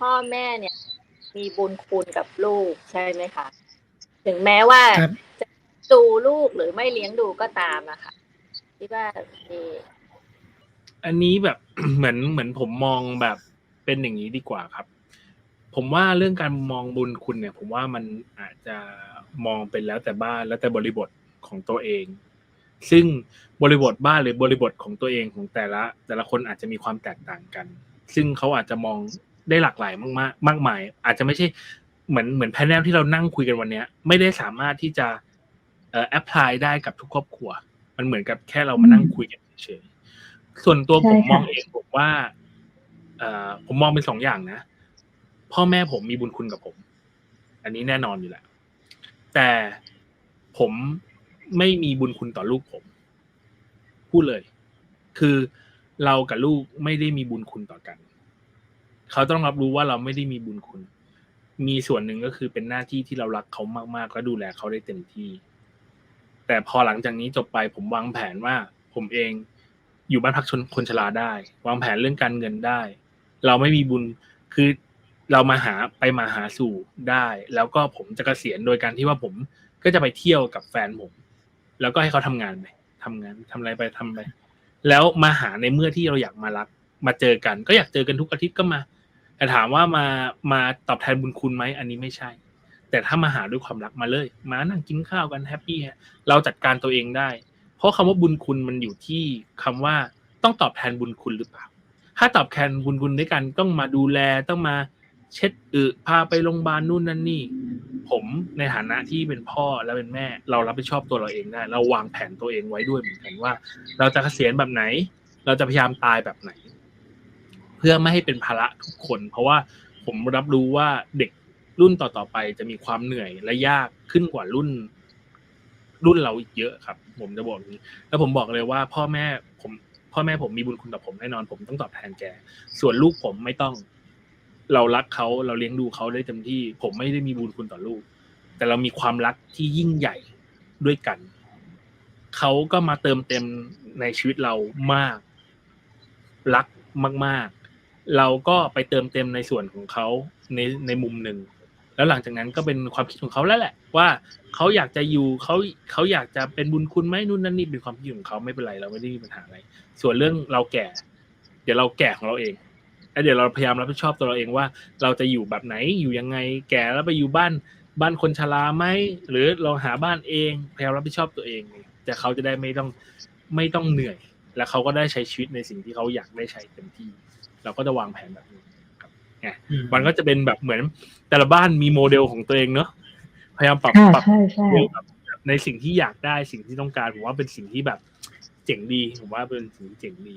พ่อแม่เนี่ย มีบุญคุณกับลูกใช่ไหมคะถึงแม้ว่าครับ จะดูลูกหรือไม่เลี้ยงดูก็ตามอะค่ะคิดว่ามีอันนี้แบบ เหมือนเหมือนผมมองแบบเป็นอย่างนี้ดีกว่าครับ ผมว่าเรื่องการมองบุญคุณเนี่ย ผมว่ามันอาจจะมองเป็นแล้วแต่บ้านแล้วแต่บริบทของตัวเอง ซึ่งบริบทบ้านหรือบริบทของตัวเองของแต่ละ แต่ละคนอาจจะมีความแตกต่างกัน ซึ่งเขาอาจจะมอง ได้หลากหลายมากมากๆมากมาย อาจจะไม่ใช่เหมือนเหมือนแพนเนลที่เรานั่งคุยกันวันเนี้ย ไม่ได้สามารถที่จะเอ่อแอพพลายได้กับทุกครอบครัว มันเหมือนกับแค่เรามานั่งคุยกันเฉยๆส่วนตัวผมใช่ค่ะมองเองผมว่าเอ่อผมมองเป็นสองอย่างนะ พ่อแม่ผมมีบุญคุณกับผม อันนี้แน่นอนอยู่แล้วแต่ผมไม่มีบุญคุณต่อลูกผม พูดเลย คือเรากับลูกไม่ได้มีบุญคุณต่อกัน เขาต้องรับรู้ว่าเราไม่ได้มีบุญคุณ มีส่วนหนึ่งก็คือเป็นหน้าที่ที่เรารักเขามากๆและดูแลเขาได้เต็มที่ แต่พอหลังจากนี้จบไปผมวางแผนว่า ผมเองอยู่บ้านพักชนคนชราได้ วางแผนเรื่องการเงินได้ เราไม่มีบุญคือเรามาหาไปมาหาสู่ได้ แล้วก็ผมจะเกษียณโดยการที่ว่าผมก็จะไปเที่ยวกับแฟนผม แล้วก็ให้เขาทำงานไปทำงานทำอะไรไปทำไป แล้วมาหาในเมื่อที่เราอยากมารัก มาเจอกัน ก็อยากเจอกันทุกอาทิตย์ก็มา แต่ถามว่ามามาตอบแทนบุญคุณไหมอันนี้ไม่ใช่ แต่ถ้ามาหาด้วยความรักมาเลย มานั่งกินข้าวกันแฮปปี้ฮะเราจัดการตัวเองได้ เพราะคำว่าบุญคุณมันอยู่ที่คำว่าต้องตอบแทนบุญคุณหรือเปล่า ถ้าตอบแทนบุญคุณด้วยกันต้องมาดูแลต้องมาเช็ดอึพาไปโรงพยาบาลนู่นนั่นนี่ ผมในฐานะที่เป็นพ่อและเป็นแม่ เรารับผิดชอบตัวเราเองได้ เราวางแผนตัวเองไว้ด้วยเหมือนกันว่า เราจะเกษียณแบบไหน เราจะพยายามตายแบบไหน เพื่อไม่ให้เป็นภาระทุกคน เพราะว่าผมรับรู้ว่าเด็กรุ่นต่อๆไปจะมีความเหนื่อยและยากขึ้นกว่ารุ่น รุ่นเราอีกเยอะครับ ผมจะบอกนี้ แล้วผมบอกเลยว่า พ่อแม่ผมพ่อแม่ผมมีบุญคุณต่อผมแน่นอนผมต้องตอบแทนแก ส่วนลูกผมไม่ต้อง เรารักเขาเราเลี้ยงดูเขาได้เต็มที่ ผมไม่ได้มีบุญคุณต่อลูก แต่เรามีความรักที่ยิ่งใหญ่ด้วยกันเขาก็มาเติมเต็มในชีวิตเรามาก รักมาก เราก็ไปเติมเต็มในส่วนของเขาในในมุมหนึ่งแล้วหลังจากนั้นก็เป็นความคิดของเขาแล้วแหละ ว่าเขาอยากจะอยู่เขาเขาอยากจะเป็นบุญคุณไหมนู่นนั่นนี่เป็นความคิดของเขาไม่เป็นไรเราไม่ได้มีปัญหาอะไร ส่วนเรื่องเราแก่ เดี๋ยวเราแก่ของเราเองแล้วเดี๋ยวเราพยายามรับผิดชอบตัวเราเองว่า เราจะอยู่แบบไหนอยู่ยังไง แก่แล้วไปอยู่บ้านบ้านคนชราไหมหรือเราหาบ้านเองพยายามรับผิดชอบตัวเอง แต่เขาจะได้ไม่ต้องไม่ต้องเหนื่อย และเขาก็ได้ใช้ชีวิตในสิ่งที่เขาอยากได้ใช้เต็มที่ เราก็จะวางแผนแบบนี้ครับไงมันก็จะเป็นแบบเหมือนแต่ละบ้านมีโมเดลของตัวเองเนอะพยายามปรับค่ะปรับใช่ใช่โมเดลแบบในสิ่งที่อยากได้สิ่งที่ต้องการผมว่าเป็นสิ่งที่แบบเจ๋งดีผมว่าเป็นสิ่งที่เจ๋งดี